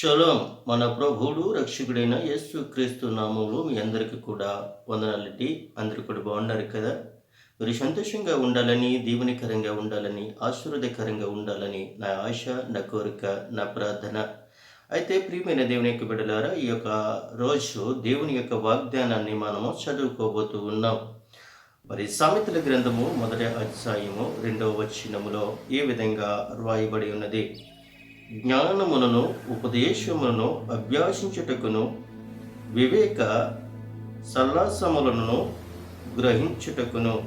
Shalom మన ప్రభువుడు రక్షకుడైన యేసు క్రీస్తు నామంలో మీ అందరికీ కూడా వందనాలండి అందరూ కూడా బాగున్నారు కదా? మీరు సంతోషంగా ఉండాలని దీవెనికరంగా ఉండాలని ఆశీర్వదకరంగా ఉండాలని నా ఆశ నా కోరిక నా ప్రార్థన. అయితే ప్రియమైన దేవుని యొక్క బిడ్డలారా ఈ యొక్క రోజు దేవుని యొక్క వాగ్దానాన్ని మనము చదువుకోబోతూ ఉన్నాం. మరి సామెతల గ్రంథము మొదటి అధ్యాయము రెండవ వచనములో ఈ విధంగా రాయబడి ఉన్నది? జ్ఞానములను ఉపదేశములను అభ్యాసించుటకును వివేక సల్లాసములను గ్రహించుటకును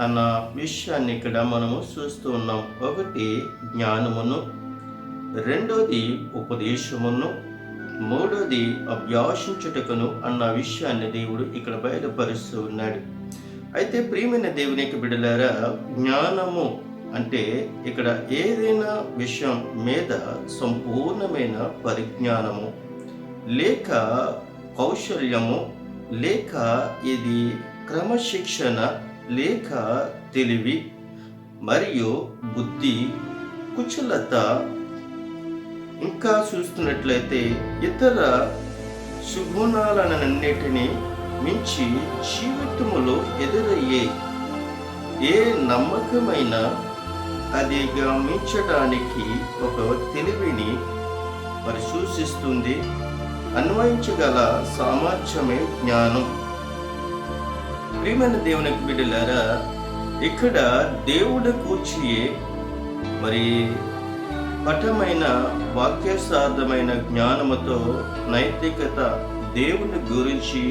అన్న విషయాన్ని ఇక్కడ మనము చూస్తూ ఉన్నాం. ఒకటి జ్ఞానమును రెండోది ఉపదేశమును మూడోది అభ్యాసించుటకును అన్న విషయాన్ని దేవుడు ఇక్కడ బయలుపరుస్తూ ఉన్నాడు. అయితే ప్రియమైన దేవుని యొక్క జ్ఞానము అంటే ఇక్కడ ఏదైనా విషయం మీద సంపూర్ణమైన పరిజ్ఞానము లేక కౌశల్యము లేక ఇది క్రమశిక్షణ లేక తెలివి మరియు బుద్ధి కుశలత ఇంకా చూస్తున్నట్లయితే ఇతర సుగుణాలన్నిటినీ మించి జీవితములో ఎదురయ్యే ఏ నమ్మకమైన అది గమనించడానికి ఒక తెలివిని మరి సూచిస్తుంది అన్వయించగల సామర్థ్యమే జ్ఞానం. ప్రియమైన దేవునికి బిడ్డలారా ఇక్కడ దేవుడు కూర్చియే మరి పటమైన వాక్యసార్థమైన జ్ఞానముతో నైతికత దేవుని గురించి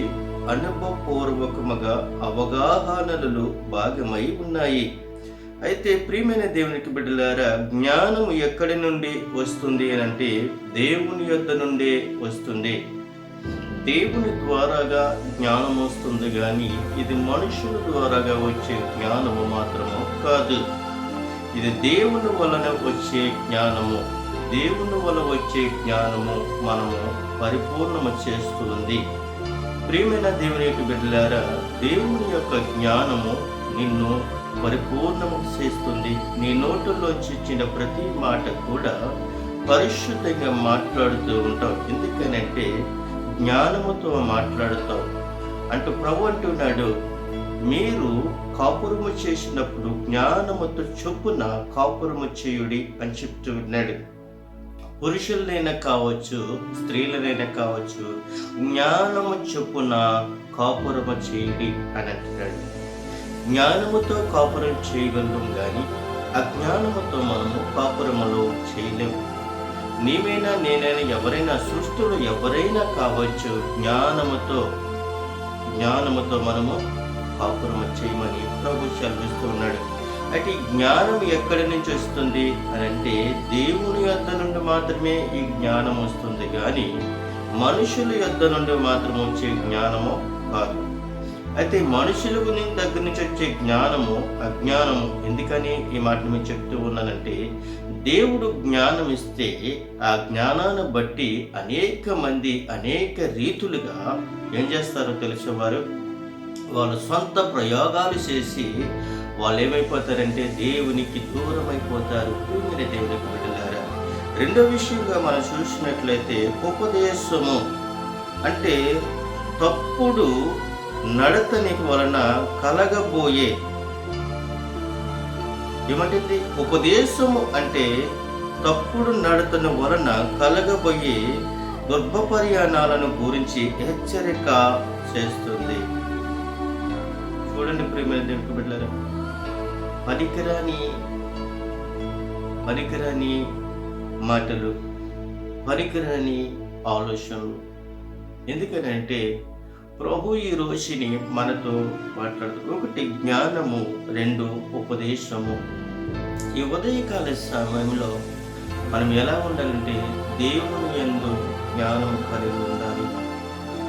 అనుభవపూర్వకముగా అవగాహనలు భాగమై ఉన్నాయి. అయితే ప్రియమైన దేవునికి బిడ్డలారా జ్ఞానం ఎక్కడి నుండి వస్తుంది అని అంటే దేవుని యొద్ద నుండే వస్తుంది. దేవుని ద్వారాగా జ్ఞానం వస్తుంది కానీ ఇది మనుషుల ద్వారాగా వచ్చే జ్ఞానము మాత్రము కాదు. ఇది దేవుని వలన వచ్చే జ్ఞానము. దేవుని వల్ల వచ్చే జ్ఞానము మనము పరిపూర్ణము చేస్తుంది. ప్రియమైన దేవుని యొక్క బిడ్డలారా దేవుని యొక్క జ్ఞానము నిన్ను పరిపూర్ణము చేస్తుంది. నీ నోటిలోంచి ఇచ్చిన ప్రతి మాట కూడా పరిశుద్ధంగా మాట్లాడుతూ ఉంటావు. ఎందుకనంటే జ్ఞానముతో మాట్లాడుతావు. అంటూ ప్రభు అంటున్నాడు మీరు కాపురము చేసినప్పుడు జ్ఞానముతో చొప్పున కాపురము చేయుడి అని చెప్తూ ఉన్నాడు. పురుషులనైనా కావచ్చు స్త్రీలనైనా కావచ్చు జ్ఞానము చొప్పున కాపురము చేయుడి అని అంటున్నాడు. జ్ఞానముతో కాపురం చేయగలం కానీ అజ్ఞానముతో మనము కాపురములో చేయలేము నీవైనా నేనైనా ఎవరైనా సృష్టిలో ఎవరైనా కావచ్చు జ్ఞానముతో జ్ఞానముతో మనము కాపురము చేయమని ప్రభు సెలవిస్తూ ఉన్నాడు. అయితే ఈ జ్ఞానం ఎక్కడి నుంచి వస్తుంది అని అంటే దేవుని యొద్ద నుండి మాత్రమే ఈ జ్ఞానం వస్తుంది కానీ మనుషుల యొద్ద నుండి మాత్రం వచ్చే జ్ఞానము కాదు. అయితే మనుషులకు నేను దగ్గర నుంచి వచ్చే జ్ఞానము అజ్ఞానము ఎందుకని ఈ మాట మేము చెప్తూ ఉన్నానంటే దేవుడు జ్ఞానం ఇస్తే ఆ జ్ఞానాన్ని బట్టి అనేక మంది అనేక రీతులుగా ఏం చేస్తారో తెలిసిన వారు? సొంత ప్రయోగాలు చేసి వాళ్ళు ఏమైపోతారంటే దేవునికి దూరం అయిపోతారు భూమిని దేవునికి బిడ్డలారా రెండో విషయంగా మనం చూసినట్లయితే ఉపదేశము అంటే తప్పుడు నడతని వలన కలగబోయే. ఏమంటుంది? ఉపదేశము అంటే తప్పుడు నడతను వలన కలగబోయే దుర్భపర్యాణాలను గురించి హెచ్చరిక చేస్తుంది. చూడండి ప్రియమైన దేవునికి బిడ్డలారా పనికిరాని పనికిరాని మాటలు పనికిరాని ఆలోచనలు. ఎందుకనంటే ప్రభు ఈ రోజుని మనతో మాట్లాడుతూ ఒకటి జ్ఞానము రెండు ఉపదేశము. ఈ ఉదయకాల సమయంలో మనం ఎలా ఉండాలంటే దేవుని యందు జ్ఞానం కలిగి ఉండాలి.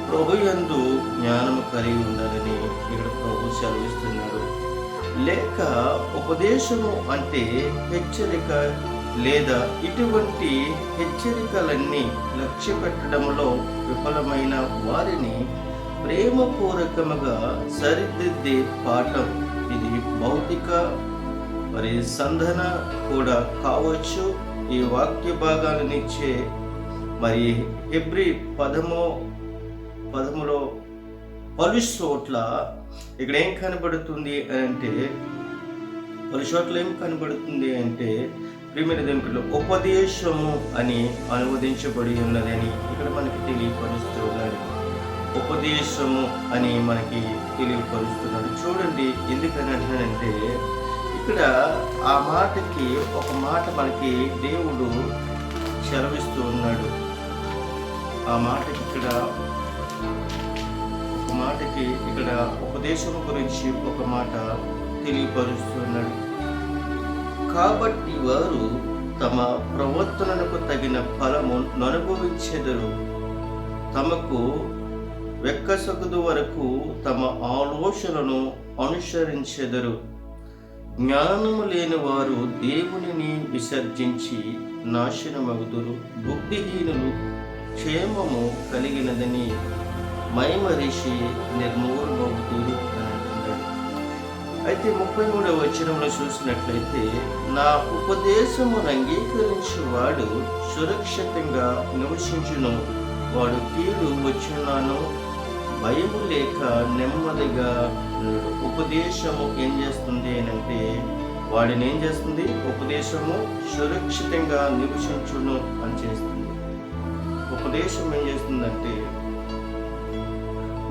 ప్రభు ఎందు జ్ఞానం కలిగి ఉండాలని ఇక్కడ ప్రభు సెలవిస్తున్నాడు. లేక ఉపదేశము అంటే హెచ్చరిక లేదా ఇటువంటి హెచ్చరికలన్నీ లక్ష్య పెట్టడంలో విఫలమైన వారిని ప్రేమపూర్వకముగా సరిదిద్దే పాఠం ఇది భౌతిక మరి సంధన కూడా కావచ్చు. ఈ వాక్య భాగాలనిచ్చే మరి ఎబ్రి పదమో పదములో పలు చోట్ల ఇక్కడ ఏం కనబడుతుంది అంటే పలు చోట్ల ఏం కనబడుతుంది అంటే ప్రియమైన దేవుడు ఉపదేశము అని అనువదించబడి ఉన్నదని ఇక్కడ మనకి తెలియపరుస్తూ ఉపదేశము అని మనకి తెలియపరుస్తున్నాడు చూడండి ఎందుకని ఇక్కడ ఆ మాటకి ఒక మాట మనకి దేవుడు చరవిస్తూ ఉన్నాడు. ఆ మాటకి ఇక్కడ ఒక మాటకి ఇక్కడ ఉపదేశం గురించి ఒక మాట తెలియపరుస్తున్నాడు కాబట్టి వారు తమ ప్రవర్తనకు తగిన ఫలము అనుభవించెదరు తమకు వెక్కసగదు వరకు తమ ఆలోచనను అనుసరించెదరు. జ్ఞానము లేని వారు దేవునిని విసర్జించి నాశనమగుదురు. బుద్ధిహీనులు క్షేమము కలిగినదని మైమరిషి నిర్మూలమవుతురు అయితే ముప్పై మూడవ వచనంలో చూసినట్లయితే నా ఉపదేశమును అంగీకరించి వాడు సురక్షితంగా నివసించును. వాడు కీడు వచ్చినాను భయము లేక నెమ్మదిగా ఉపదేశము ఏం చేస్తుంది అని అంటే వాడిని ఏం చేస్తుంది? ఉపదేశము సురక్షితంగా నివసించును అని చేస్తుంది. ఉపదేశం ఏం చేస్తుందంటే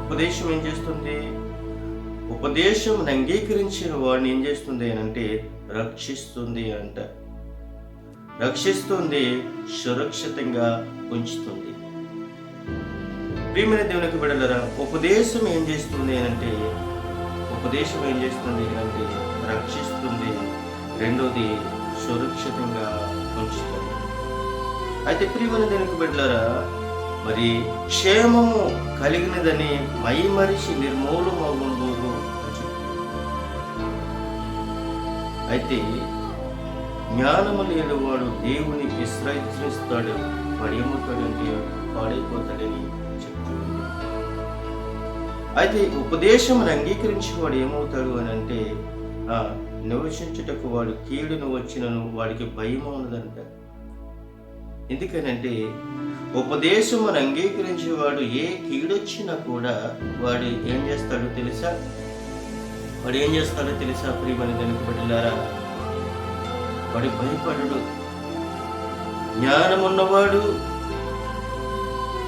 ఉపదేశం ఏం చేస్తుంది? ఉపదేశం అంగీకరించిన వాడిని ఏం చేస్తుంది అని అంటే రక్షిస్తుంది అంట. రక్షిస్తుంది సురక్షితంగా ఉంచుతుంది. ప్రియమైన దేవునికి బిడ్డలరా ఉపదేశం ఏం చేస్తుంది అంటే ఉపదేశం ఏం చేస్తుంది అంటే రక్షిస్తుంది రెండోది సురక్షితంగా ఉంచుతుంది అయితే ప్రియమైన దేవునికి బిడ్డలరా మరి క్షేమము కలిగినదని మై మరిషి నిర్మూలమగుండు అని చెప్తుంది. అయితే జ్ఞానము లేనివాడు దేవుని విశ్రయిస్తాడు పడేమవుతాడంటే పాడైపోతాడని అయితే ఉపదేశమును అంగీకరించి వాడు ఏమవుతాడు అని అంటే నివసించుటకు వాడు కీడును వచ్చినను వాడికి భయం ఉన్నదంట. ఎందుకనంటే ఉపదేశమును అంగీకరించేవాడు ఏ కీడొచ్చినా కూడా వాడు ఏం చేస్తాడో తెలుసా? వాడు ఏం చేస్తాడో తెలుసా ప్రియమని దానికి వాడు భయపడడు. జ్ఞానమున్నవాడు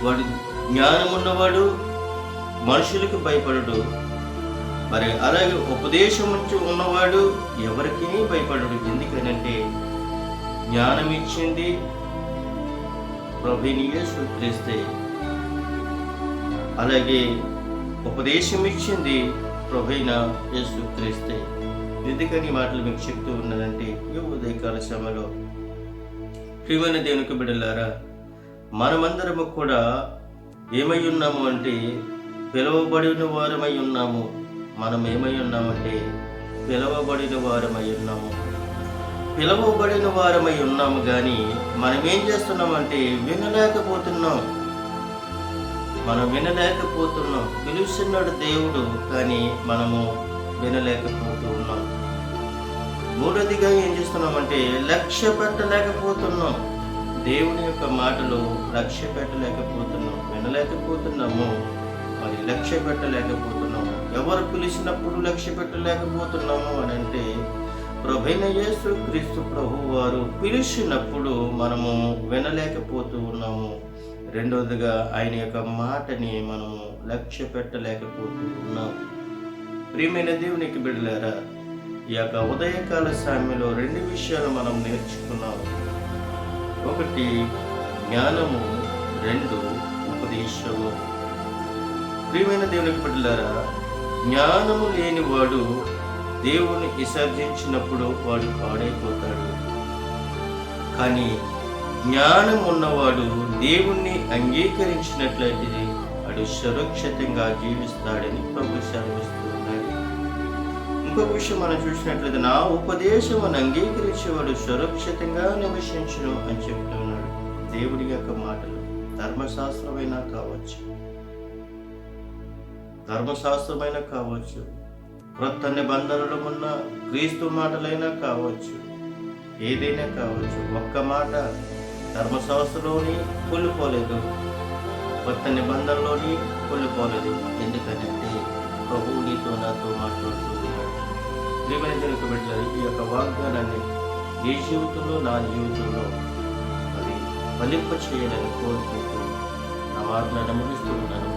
వాడు జ్ఞానమున్నవాడు మనుషులకు భయపడడు. మరి అలాగే ఉపదేశం నుంచి ఉన్నవాడు ఎవరికి భయపడడు. ఎందుకనంటే జ్ఞానం ఇచ్చింది ప్రభునియే సూచిస్తే అలాగే ఉపదేశం ఇచ్చింది ప్రభైన యేసుక్రీస్తే ఎందుకని మాటలు మీకు చెప్తూ ఉన్నదంటే ఈ ఉదయకాల సమయంలో ప్రియమైన దేవునికి బిడ్డలారా మనమందరము కూడా ఏమై ఉన్నాము అంటే పిలువబడిన వారమై ఉన్నాము. మనం ఏమై ఉన్నామంటే పిలువబడిన వారమై ఉన్నాము. పిలువబడిన వారమై ఉన్నాము కానీ మనం ఏం చేస్తున్నామంటే వినలేకపోతున్నాం. మనం వినలేకపోతున్నాం. పిలుస్తున్నాడు దేవుడు కానీ మనము వినలేకపోతూ ఉన్నాం. మూడోదిగా ఏం చేస్తున్నామంటే లక్ష్య పెట్టలేకపోతున్నాం దేవుని యొక్క మాటలు లక్ష్య పెట్టలేకపోతున్నాం వినలేకపోతున్నాము. మరి లక్ష్య పెట్టలేకపోతున్నాము ఎవరు పిలిచినప్పుడు లక్ష్య పెట్టలేకపోతున్నాము అని అంటే ప్రభైన యేసు క్రీస్తు ప్రభు వారు పిలిచినప్పుడు మనము వినలేకపోతూ ఉన్నాము. రెండవదిగా ఆయన యొక్క మాటని మనము లక్ష్య పెట్టలేకపోతూ ఉన్నాం ప్రియమైన దేవునికి బిడలేరా ఈ యొక్క ఉదయకాల సామ్యంలో రెండు విషయాలు మనం నేర్చుకున్నాం. ఒకటి జ్ఞానము. రెండు ఉపదేశము. ప్రియమైన దేవునికి బిడ్డలారా జ్ఞానము లేనివాడు దేవుని విసర్జించినప్పుడు వాడు పాడైపోతాడు. కానీ జ్ఞానం ఉన్నవాడు దేవుణ్ణి అంగీకరించినట్లయితే వాడు సురక్షితంగా జీవిస్తాడని ప్రభు సెలవిస్తున్నాడు ఇంకొక విషయం మనం చూసినట్లయితే నా ఉపదేశం అంగీకరించేవాడు సురక్షితంగా నివసించను అని చెప్తున్నాడు దేవుడి యొక్క మాటలు. ధర్మశాస్త్రమైనా కావచ్చు. ధర్మశాస్త్రమైనా కావచ్చు క్రొత్త నిబంధనలు ఉన్న క్రీస్తు మాటలైనా కావచ్చు ఏదైనా కావచ్చు ఒక్క మాట ధర్మశాస్త్రంలోని కూలిపోలేదు కొత్త నిబంధనలోని కూలిపోలేదు ఎందుకంటే ప్రభువు నీతో నాతో మాట్లాడుతుంది. ఉన్నాడు ప్రియమైన బిడ్డలు ఈ యొక్క వాగ్దానాన్ని ఏ జీవితంలో నా జీవితంలో అది ఫలింప చేయాలని కోరుకుంటూ నా మాటలను ముగిస్తూ ఉన్నాను.